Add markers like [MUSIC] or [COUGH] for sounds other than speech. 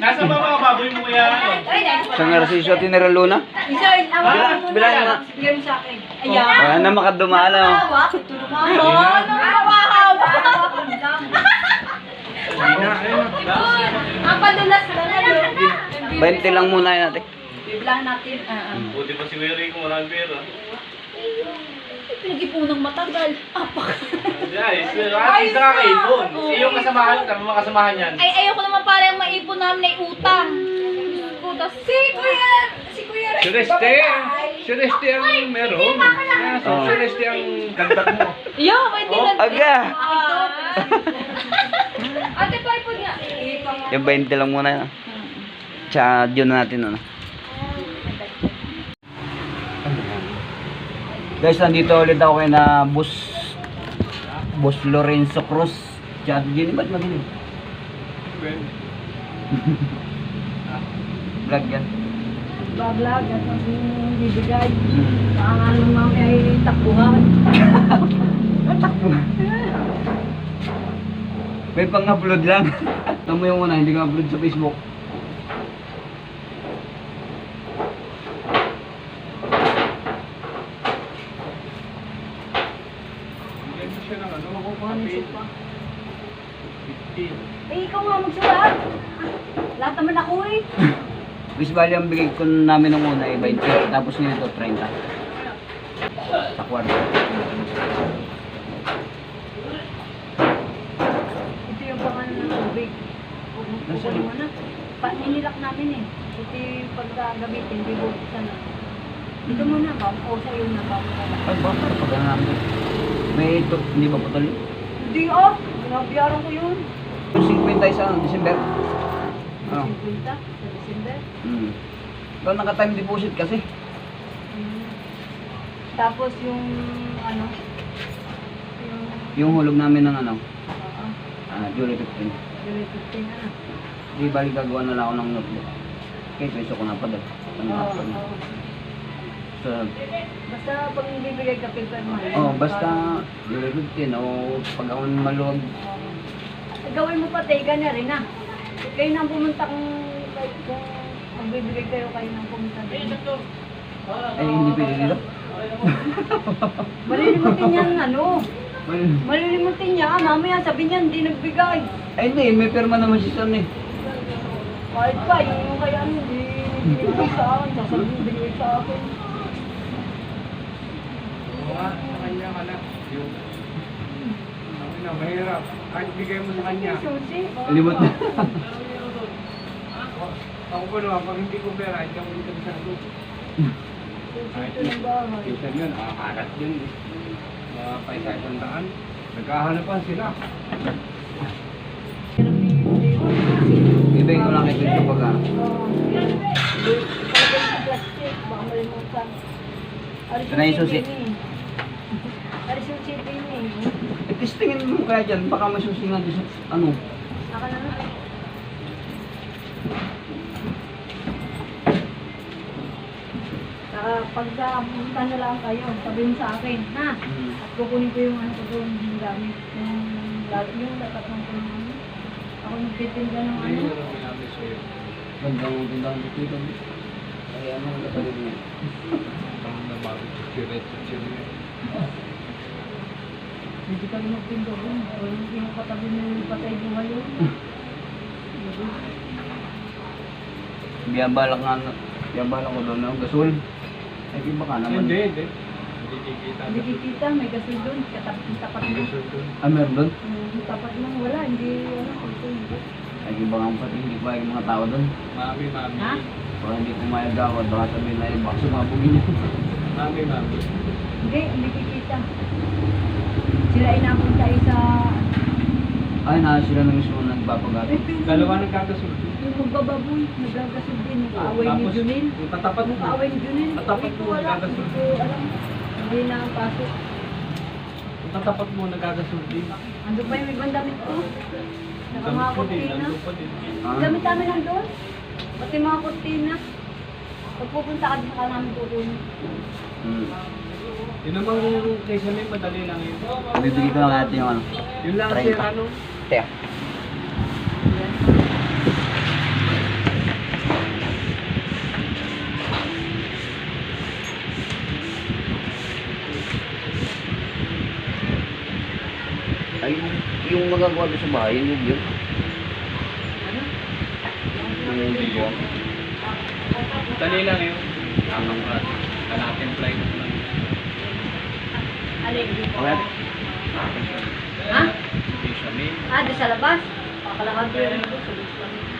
Nasa baba ka baboy mo kaya ano? Isang ersisyo tinira Luna. Isa, awa mo Bilangin mo. na. Mo sa akin. Ayan. Ayan na makadumala. oh. Hawak. Hawak. Hawak. Ang padulas na na. 20 lang muna yun natin. Biblahan natin. Ah, ah. Buti pa si Mary kung marami pera. Pinag-ipunang matagal. Apak. Guys, atis na kakaipon. Eh, yung kasamahan, kami mga kasamahan yan. Ay, ayoko naman pala yung maipon namin ay utang. Putas. Si Kuya, si Kuya Ray. Celeste, Celeste ang meron. Yeah, so Oh. Celeste ang dagdag mo. Yo, pwede Oh, na. Aga! Ate, paipon nga. Yung 20 lang muna yun. Tsaka yun na natin ano. Guys, nandito ulit ako kay na Bus Bus Lorenzo Cruz. Tsaka Jenny, ba't madilim? [LAUGHS] Vlog yan. Bablag, at ang bibigay. Hmm. Baka nga naman ay [LAUGHS] takbuhan. May pang-upload lang. [LAUGHS] Ito mo yung una, hindi ka upload sa Facebook. Ng Makukuha ng supa. 50. Eh, ikaw nga magsulat. Lahat naman ako eh. [LAUGHS] Bis bali ang bigay ko namin ng una ay 20, tapos nito 30. Sa kwarto. Ito yung pangalan ng tubig. Kukunin mo na. Pa, ninilak namin eh. Yung pagkagamitin, hindi buksan na. Dito muna ba? O sa'yo na ba? Ay, bakit? Pag namin. May ito, hindi ba patuloy? Hindi ah! Binabiyaran ko yun. Yung 50 sa ano, December. Ano? 50 sa December. Hmm. Ikaw naka-time deposit kasi. Mm. Tapos yung ano? Yung... Yung hulog namin ng ano, Oo. ah, July 15. July 15 na. Di bali gagawa na lang ako ng notebook. Kaya peso ko na pa dahil. Ano Oo. Pa Basta pag bibigay ka paper money. oh, basta July 15 o pag ako maluwag. Gawin mo pati, ganyan rin ah. Kayo nang pumunta kung, kung magbibigay kayo kayo nang pumunta dito. Ay, hindi pwede nila. [LAUGHS] Malilimutin yan ano. Well, Malilimutin niya. ah, Mamaya sabi niya hindi nagbigay. Ay, hindi. May perma naman si Son eh. Kahit pa, yun yung kaya hindi bigay sa akin. Sasabihin bigay sa akin. Oo nga, sa kanya ka na. Yung, ano na, mahirap. Kahit bigay mo sa kanya. Susi. Limot na. [LAUGHS] Ako pa naman, pag hindi ko pera, hindi ako dito sa sagot. Susi ito ng bahay. Minsan yun, nakakarat yun. eh. Mga paisa isang daan. Nagkahanapan sila. Pero may hindi ko. Ibigay ko lang ano. Baka malimutan. Aris Ito na yung susi. Din eh. Chip din eh. Eh, testingin mo kaya dyan. Baka may susi nga doon sa ano. Saka na na. Saka pagka pumunta na lang kayo, sabihin sa akin, ha? Hmm. At kukunin ko yung ano ko doon, yung gamit. Yung, lalo yung dapat ng ko ng ano. Ako nagtitinda ng ano. yun ang sinabi sa'yo. Gandang tindang dito. Ay, ano [LAUGHS] ang kapatid niya? Ang nabago, chichiret, chichiret. Hindi ka naman magtinda doon. O yung katabi mo yung patay buhay yun. Biyabalak nga. Biyabalak ko doon ng gasol. Ay, di ba ka naman? Hindi, hindi. Hindi kikita. Hindi kikita, may gasol doon. Katapat, tapat mo. Ah, meron doon? Hmm, tapat mo, wala. Hindi, ano, hindi. Ay, iba nga pati hindi pa yung mga tao doon. Mami, mami. Ha? Baka hindi pumayag ako. Baka sabihin na yung bakso mabugin niya. Mami, mami. Hindi, hindi kikita. Sila inapunta eh sa... Ay, na sila na mismo nagpapagato. Dalawa nagkakasulti. Yung magbababoy, nagagasod din. Yung kaaway ni Junil. yung tatapat mo. Yung kaaway ni Junil. Tatapat mo, nagagasod. Hindi ko alam. Hindi na ang pasok. Tatapat mo, nagkakasulti. Ando pa yung ibang damit ko. Din, kurtina. din. Damit namin nandun. Pati mga kurtina. Pag pupunta ka, saka namin kukunin. hmm. Yun namang kaysa may madali lang yun. Oh, Bibigay ko lang natin yung ano. Yun lang sir, ano? Teka. Ay, yung, yung magagawa sa bahay, yung yun. Ano? Yung yun. Dali lang yun. Ang mga kalating flight. Where? Ha? Ah, di sa labas. Pakalakad yun.